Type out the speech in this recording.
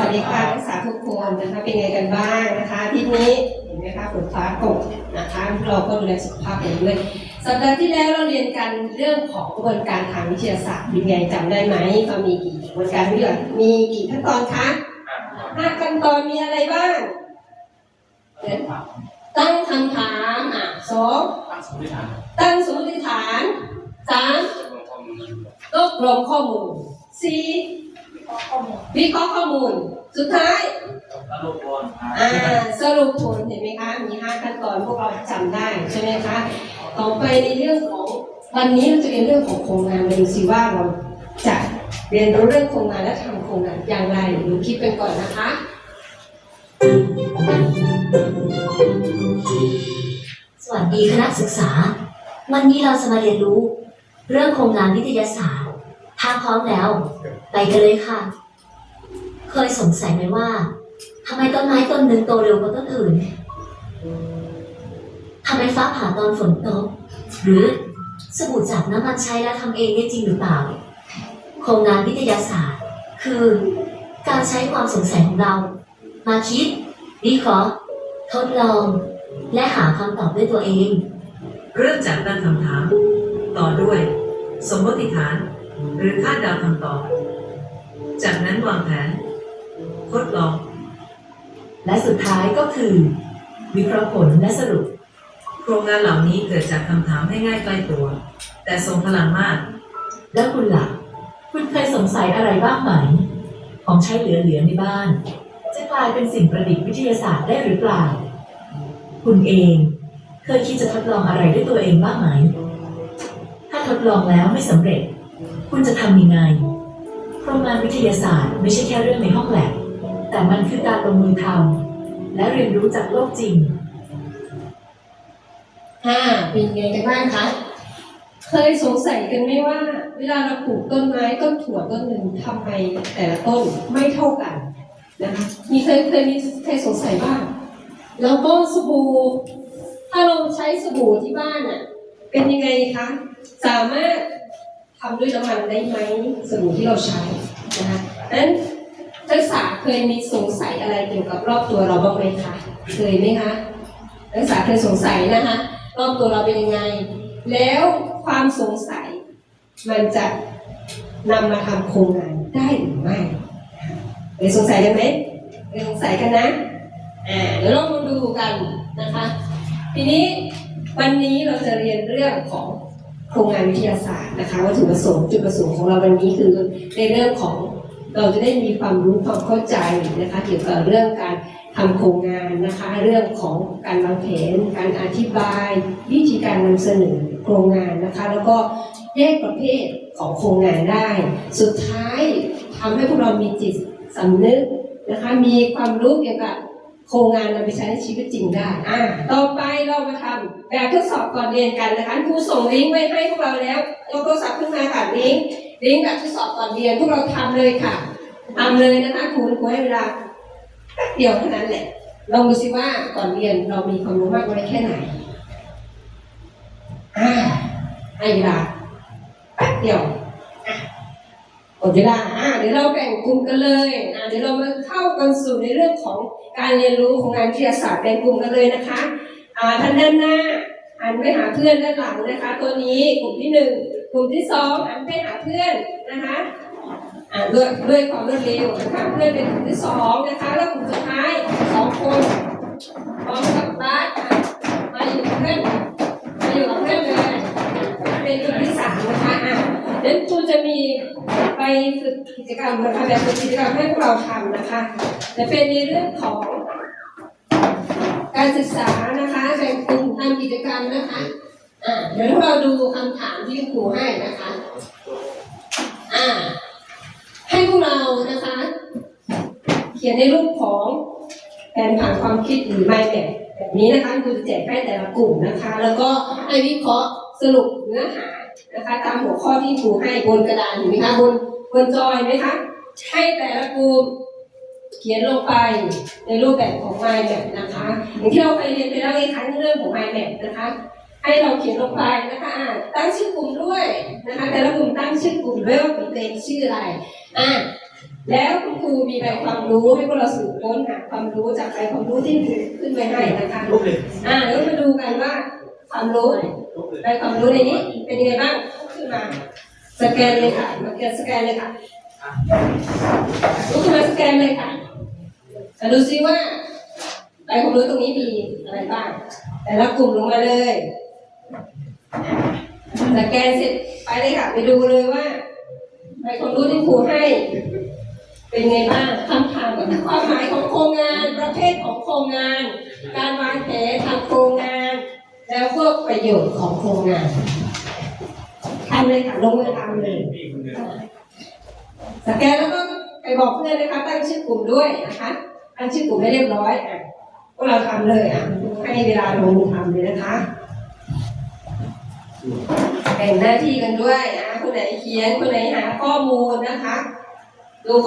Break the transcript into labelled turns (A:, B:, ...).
A: วัสดีค่ะนักศึกษาทุกคนนะคะเป็นไงกันบ้างนะคะอาที่นี้เห็นไหมคะฝนฟ้าตกนะคะเราก็ดูแลสุขภาพกันด้วยสัปดาห์ที่แล้วเราเรียนกันเรื่องของกระบวนการทางวิทยาศาสตร์เป็นไงจำได้ไหมก็มีกี่กระบวนการวิทยามีกี่ขั้นตอนคะห้าขั้นตอนมีอะไรบ้างเดี๋ยวตั้งคำถามอะสอง
B: ตั้งสมมติฐาน
A: ตั้งสมมติฐานสามรวบรวมข้อมูลสี่ วิเคราะห์ข้อมูล สุดท้าย
B: แล้วรวบรวม
A: อ่าสรุปผลเห็นไหมคะมีห้าขั้นตอนพวกเราจำได้ใช่ไหมคะต่อไปในเรื่องของวันนี้เราจะเรียนเรื่องของโครงงานมาดูสิว่าเราจะเรียนรู้เรื่องโครงงานและทำโครงงานอย่างไรดูคลิปกันก่อนนะคะ
C: สวัสดีคณะศึกษา วันนี้เราจะมาเรียนรู้ เรื่องโครงงานวิทยาศาสตร์ ถ้าพร้อมแล้ว ไปกันเลยค่ะ เคยสงสัยไหมว่าทำไมต้นไม้ต้นหนึ่งโตเร็วกว่าต้นอื่นทำไมฟ้าผ่าตอนฝนตก หรือสบู่จากน้ำมันใช้แล้วทำเองได้จริงหรือเปล่า โครงงานวิทยาศาสตร์ คือการใช้ความสงสัยของเรา มาคิด วิเคราะห์ ทดลอง และหาคำตอบด้วยตัวเอง
D: เริ่มจากตั้งคำถาม ต่อด้วย สมมติฐาน หรือคาดเดาคำตอบ จากนั้นวางแผน ทดลอง
E: และสุดท้ายก็คือ วิเคราะห์ผลและสรุป
D: โครงงานเหล่านี้เกิดจากคำถามให้ง่ายใกล้ตัว แต่ทรงพลังมาก
E: แล้วคุณหล่ะคุณเคยสงสัยอะไรบ้างไหม ของใช้เหลือๆในบ้าน จะกลายเป็นสิ่งประดิษฐ์วิทยาศาสตร์ได้หรือเปล่า คุณเอง เคยคิดจะทดลองอะไรด้วยตัวเองบ้างไหม ถ้าทดลองแล้วไม่สำเร็จ คุณจะทำยังไงโครงงานวิทยาศาสตร์ไม่ใช่แค่เรื่องในห้องแลบแต่มันคือการลงมือทำและเรียนรู้จากโลกจริง
A: ห้าเป็นไงกันบ้างคะ เคยสงสัยกันไหมว่า เวลาเราปลูกต้นไม้ต้นถั่วต้นหนึ่งทำไมแต่ละต้นไม่เท่ากันนะคะมีเคยเคยมีเคยสงสัยบ้างแล้วก็สบู่ถ้าเราใช้สบู่ที่บ้านอะ เป็นยังไงคะ สามารถ ทำด้วยน้ำมันได้ไหมสบู่ที่เราใช้นะคะนั้นนักศึกษาเคยมีสงสัยอะไรเกี่ยวกับรอบตัวเราบ้างไหมคะเคยไหมคะนักศึกษาเคยสงสัยนะคะรอบตัวเราเป็นยังไง แล้วความสงสัย มันจะนำมาทำโครงงานได้หรือไม่เคยสงสัยกันไหมเคยสงสัยกันนะอ่าเดี๋ยวเรามาดูกันนะคะ ทีนี้วันนี้เราจะเรียนเรื่องของ โครงงานวิทยาศาสตร์นะคะวัตถุประสงค์จุดประสงค์ของเราวันนี้คือในเรื่องของเราจะได้มีความรู้ความเข้าใจนะคะเกี่ยวกับเรื่องการทำโครงงานนะคะเรื่องของการวางแผน การอธิบาย วิธีการนำเสนอโครงงานนะคะ แล้วก็แยกประเภทของโครงงานได้ สุดท้ายทำให้พวกเรามีจิตสำนึกนะคะมีความรู้เกี่ยวกับ โครงงานนำไปใช้ในชีวิตจริงได้ อ่า ต่อไปเรามาทำแบบทดสอบก่อนเรียนกันนะคะครูส่งลิงก์ไว้ให้พวกเราแล้วเอาโทรศัพท์ขึ้นมาค่ะลิงก์ลิงก์แบบทดสอบก่อนเรียนพวกเราทำเลยค่ะทำเลยนะคะครูครูให้เวลาแป๊บเดียวเท่านั้นแหละลองดูสิว่าก่อนเรียนเรามีความรู้มากน้อยแค่ไหน อ่าให้เวลาแป๊บเดียว หมดเวลาอ่าเดี๋ยวเราแบ่งกลุ่มกันเลยอ่าเดี๋ยวเรามาเข้ากันสู่ในเรื่องของการเรียนรู้ของงานวิทยาศาสตร์แบ่งกลุ่มกันเลยนะคะอ่าท่านด้านหน้าหันไปหาเพื่อนด้านหลังนะคะ ตัวนี้กลุ่มที่หนึ่งกลุ่มที่สองหันไปหาเพื่อนนะคะอ่าด้วยด้วยความรวดเร็วนะคะเพื่อนเป็นกลุ่มที่สองนะคะ แล้วกลุ่มสุดท้ายสองคนพร้อมกับบาสอะมาอยู่กับเพื่อนมาอยู่กับเพื่อนเลยเป็นกลุ่มที่สามนะคะอะเดี๋ยวครูจะมี ไปฝึกกิจกรรมนะคะแบบฝึกกิจกรรมให้พวกเราทำนะคะจะเป็นในเรื่องของ การศึกษานะคะแบ่งกลุ่มทำกิจกรรมนะคะอ่าเดี๋ยวเราดูคำถามที่ครูให้นะคะอ่าให้พวกเรานะคะ เขียนในรูปของแผนผังความคิดหรือ mind map แบบนี้นะคะครูจะแจกให้แต่ละกลุ่มนะคะ แล้วก็ให้วิเคราะห์สรุปเนื้อหานะคะตามหัวข้อที่ครูให้บนกระดานเห็นไหมคะบน บนจอยไหมคะ ให้แต่ละกลุ่มเขียนลงไปในรูปแบบของ mind map นะคะ อย่างที่เราเคยเรียนไปแล้วในครั้งเรื่องของ mind map นะคะ ให้ให้เราเขียนลงไปนะคะอ่าตั้งชื่อกลุ่มด้วยนะคะ แต่ละกลุ่มตั้งชื่อกลุ่มด้วยว่ากลุ่มตัวเองชื่ออะไรอ่าแล้วคุณครูมีใบความรู้ให้พวกเราสืบค้นหาความรู้จากใบความรู้ที่ครูขึ้นไว้ให้นะคะอ่าแล้วมาดูกันว่าความรู้ใบความรู้ในนี้เป็นยังไงบ้างขึ้นมา สแกนเลยค่ะมาเกียนสแกนเลยค่ะลุกขึ้นมาสแกนเลยค่ะมาดูซิว่าใบความรู้ตรงนี้มีอะไรบ้าง แต่ละกลุ่มลงมาเลยสแกนเสร็จไปเลยค่ะ ไปดูเลยว่าใบความรู้ที่ครูให้ เป็นไงบ้างคำถามก็คือความหมายของโครงงาน ประเภทของโครงงาน การวางแผนทางโครงงาน แล้วพวกประโยชน์ของโครงงานำเลยค่ะลงเลยทำเลยสแกนแล้วก็ไปบอกเพื่อนนะคะตั้งชื่อกลุ่มด้วยนะคะตั้งชื่อกลุ่มให้เรียบร้อยอะพวกเราทำเลยอะให้เวลาลงมือทำเลยนะคะแบ่งหน้าที่กันด้วยอะคนไหนเขียนคนไหนหาข้อมูลนะคะ ดูข้อ